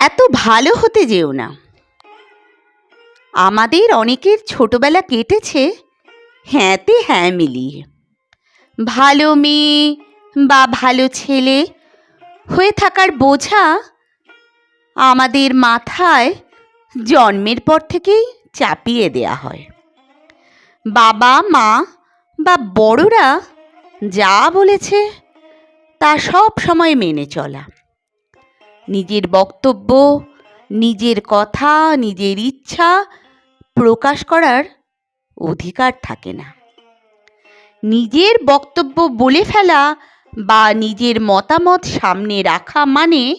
এত ভালো হতে যেও না। আমাদের অনেকের ছোটবেলা কেটেছে হ্যাঁতে হ্যাঁ মিলিয়ে। ভালো মেয়ে বা ভালো ছেলে হয়ে থাকার বোঝা আমাদের মাথায় জন্মের পর থেকেই চাপিয়ে দেয়া হয়। বাবা, মা বা বড়রা যা বলেছে তা সব সময় মেনে চলা। নিজের বক্তব্য, নিজের কথা, নিজের ইচ্ছা প্রকাশ করার অধিকার থাকে না। নিজের বক্তব্য বলে ফেলা বা নিজের মতামত সামনে রাখা মানে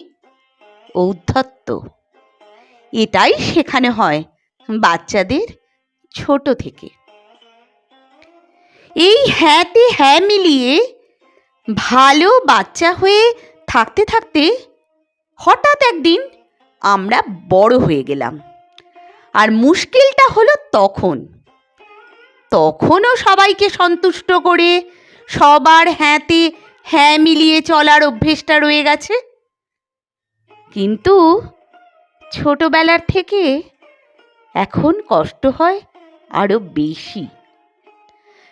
ঔদ্ধত্য। এটাই শেখানো হয় বাচ্চাদের ছোট থেকে। এই হ্যাঁতে হ্যাঁ মিলিয়ে ভালো বাচ্চা হয়ে থাকতে থাকতে হঠাৎ একদিন আমরা বড় হয়ে গেলাম। আর মুশকিলটা হলো তখন। তখনও সবাইকে সন্তুষ্ট করে সবার হ্যাঁতে হ্যাঁ মিলিয়ে চলার অভ্যেসটা রয়ে গেছে। কিন্তু ছোটবেলার থেকে এখন কষ্ট হয় আরও বেশি।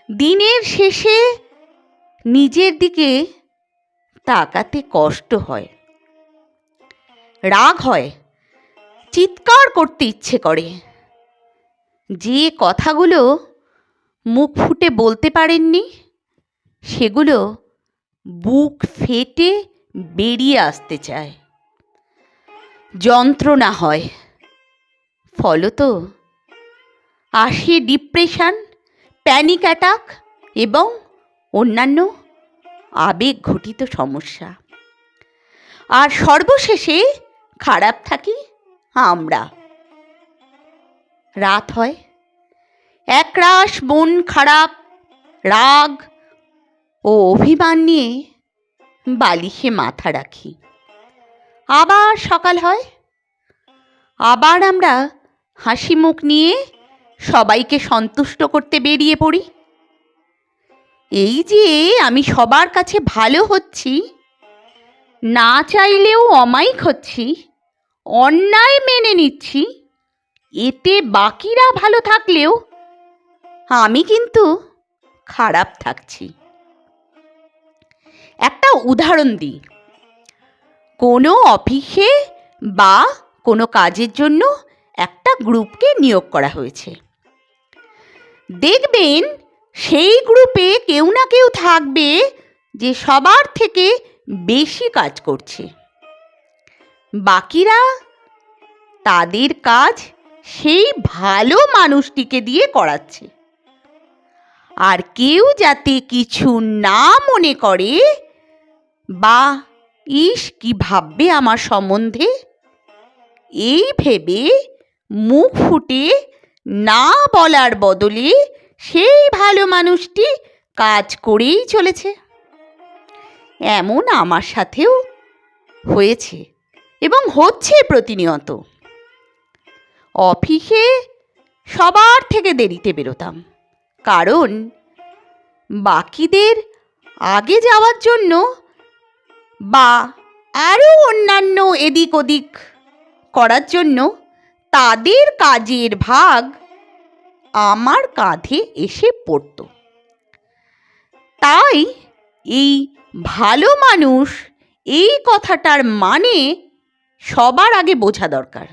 দিনের শেষে নিজের দিকে তাকাতে কষ্ট হয়। রাগ হয়, চিৎকার করতে ইচ্ছে করে। যে কথাগুলো মুখ ফুটে বলতে পারেননি, সেগুলো বুক ফেটে বেরিয়ে আসতে চায়। যন্ত্রণা হয়। ফলত আসে ডিপ্রেশন, প্যানিক অ্যাটাক এবং অন্যান্য আবেগ ঘটিত সমস্যা। আর সর্বশেষে খারাপ থাকি? আমরা। রাত হয়। একরাশ মন খারাপ, রাগ ও অভিমান নিয়ে বালিশে মাথা রাখি। আবার সকাল হয়। আবার আমরা হাসি মুখ নিয়ে সবাইকে সন্তুষ্ট করতে বেরিয়ে পড়ি। এই যে আমি সবার কাছে ভালো হচ্ছি, না চাইলেও অমায়িক হচ্ছি। অন্যায় মেনে নিচ্ছি, এতে বাকিরা ভালো থাকলেও আমি কিন্তু খারাপ থাকছি। একটা উদাহরণ দিই। কোনো অফিসে বা কোনো কাজের জন্য একটা গ্রুপকে নিয়োগ করা হয়েছে। দেখবেন সেই গ্রুপে কেউ না কেউ থাকবে যে সবার থেকে বেশি কাজ করছে। বাকিরা? তাদের কাজ সেই ভালো মানুষটিকে দিয়ে করাচ্ছে। আর কেউ যাতে কিছু না মনে করে, বা ইস কি ভাববে আমার সম্বন্ধে? এই ভেবে মুখ ফুটে না বলার বদলে সেই ভালো মানুষটি কাজ করেই চলেছে। এমন আমার সাথেও হয়েছে। এবং হচ্ছে প্রতিনিয়ত। অফিসে সবার থেকে দেরিতে বেরোতাম। কারণ বাকিদের আগে যাওয়ার জন্য বা আরও অন্যান্য এদিক ওদিক করার জন্য তাদের কাজের ভাগ আমার কাঁধে এসে পড়তো। তাই এই ভালো মানুষ এই কথাটার মানে সবার আগে বোঝা দরকার।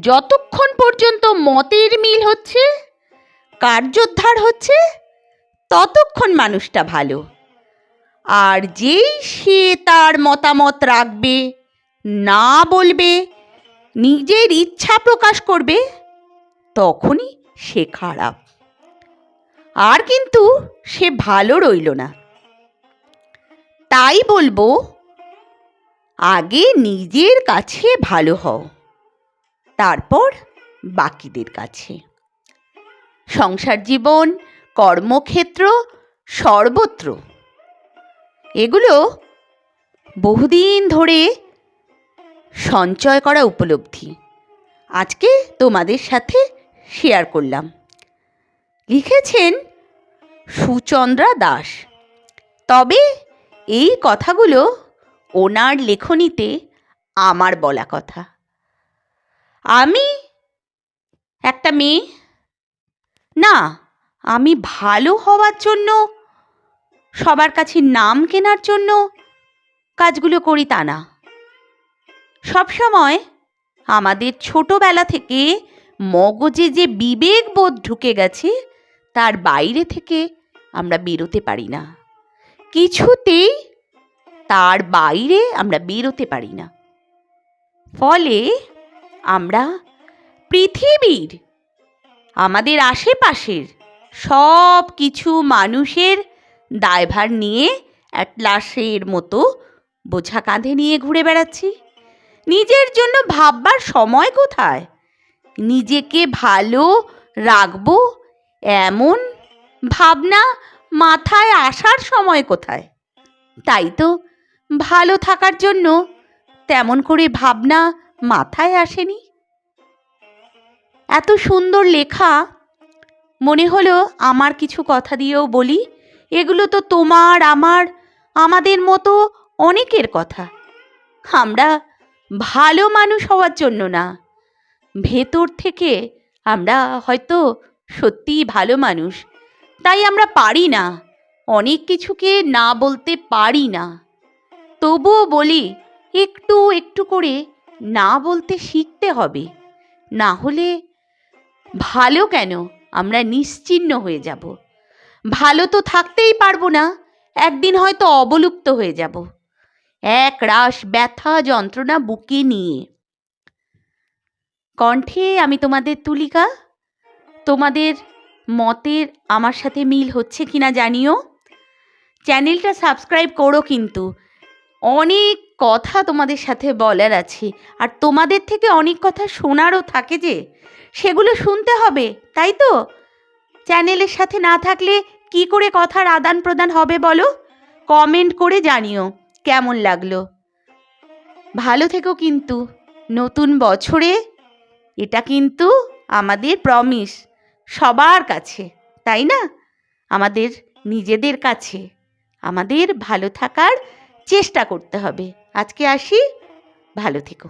যতক্ষণ পর্যন্ত মতের মিল হচ্ছে, কার্যোদ্ধার হচ্ছে, ততক্ষণ মানুষটা ভালো। আর যেই সে তার মতামত রাখবে, না বলবে, নিজের ইচ্ছা প্রকাশ করবে, তখনই সে খারাপ। আর কিন্তু সে ভালো রইল না। তাই বলব আগে নিজের কাছে ভালো হও। তারপর বাকিদের কাছে। সংসার জীবন, কর্মক্ষেত্র, সর্বত্র। এগুলো বহুদিন ধরে সঞ্চয় করা উপলব্ধি। আজকে তোমাদের সাথে শেয়ার করলাম। লিখেছেন সুচন্দ্রা দাস। তবে এই কথাগুলো ওনার লেখনীতে আমার বলা কথা। আমি? একটা মেয়ে? না, আমি ভালো হওয়ার জন্য, সবার কাছে নাম কেনার জন্য কাজগুলো করি তা না। সবসময় আমাদের ছোটবেলা থেকে মগজে যে বিবেক বোধ ঢুকে গেছে, তার বাইরে থেকে আমরা বেরোতে পারি না। কিছুতেই তার বাইরে আমরা বেরোতে পারি না। ফলে আমরা পৃথিবীর, আমাদের আশেপাশের সব কিছু মানুষের দায়ভার নিয়ে অ্যাটলাসের মতো বোঝা কাঁধে নিয়ে ঘুরে বেড়াচ্ছি। নিজের জন্য ভাববার সময় কোথায়? নিজেকে ভালো রাখব এমন ভাবনা মাথায় আসার সময় কোথায়? তাই তো ভালো থাকার জন্য তেমন করে ভাবনা মাথায় আসেনি। এত সুন্দর লেখা, মনে হলো আমার কিছু কথা দিয়েও বলি, এগুলো তো তোমার, আমার, আমাদের মতো অনেকের কথা। আমরা ভালো মানুষ হওয়ার জন্য না। ভেতর থেকে আমরা হয়তো সত্যিই ভালো মানুষ, তাই আমরা পারি না, অনেক কিছুকে না বলতে পারি না। তবুও বলি, একটু একটু করে না বলতে শিখতে হবে। না হলে ভালো কেন? আমরা নিশ্চিহ্ন হয়ে যাব। ভালো তো থাকতেই পারব না, একদিন হয়তো অবলুপ্ত হয়ে যাব। এক রাশ ব্যথা যন্ত্রণা বুকে নিয়ে। কণ্ঠে আমি তোমাদের তুলিকা, তোমাদের মতের আমার সাথে মিল হচ্ছে কিনা জানিও। চ্যানেলটা সাবস্ক্রাইব করো কিন্তু অনেক কথা তোমাদের সাথে বলার আছে। আর তোমাদের থেকে অনেক কথা শোনারও থাকে যে। সেগুলো শুনতে হবে, তাই তো? চ্যানেলের সাথে না থাকলে কি করে কথার আদান প্রদান হবে বলো? কমেন্ট করে জানিও, কেমন লাগল? ভালো থেকো কিন্তু, নতুন বছরে এটা কিন্তু আমাদের প্রমিস সবার কাছে, তাই না? আমাদের নিজেদের কাছে, আমাদের ভালো থাকার চেষ্টা করতে হবে। আজকে আসি। ভালো থেকো।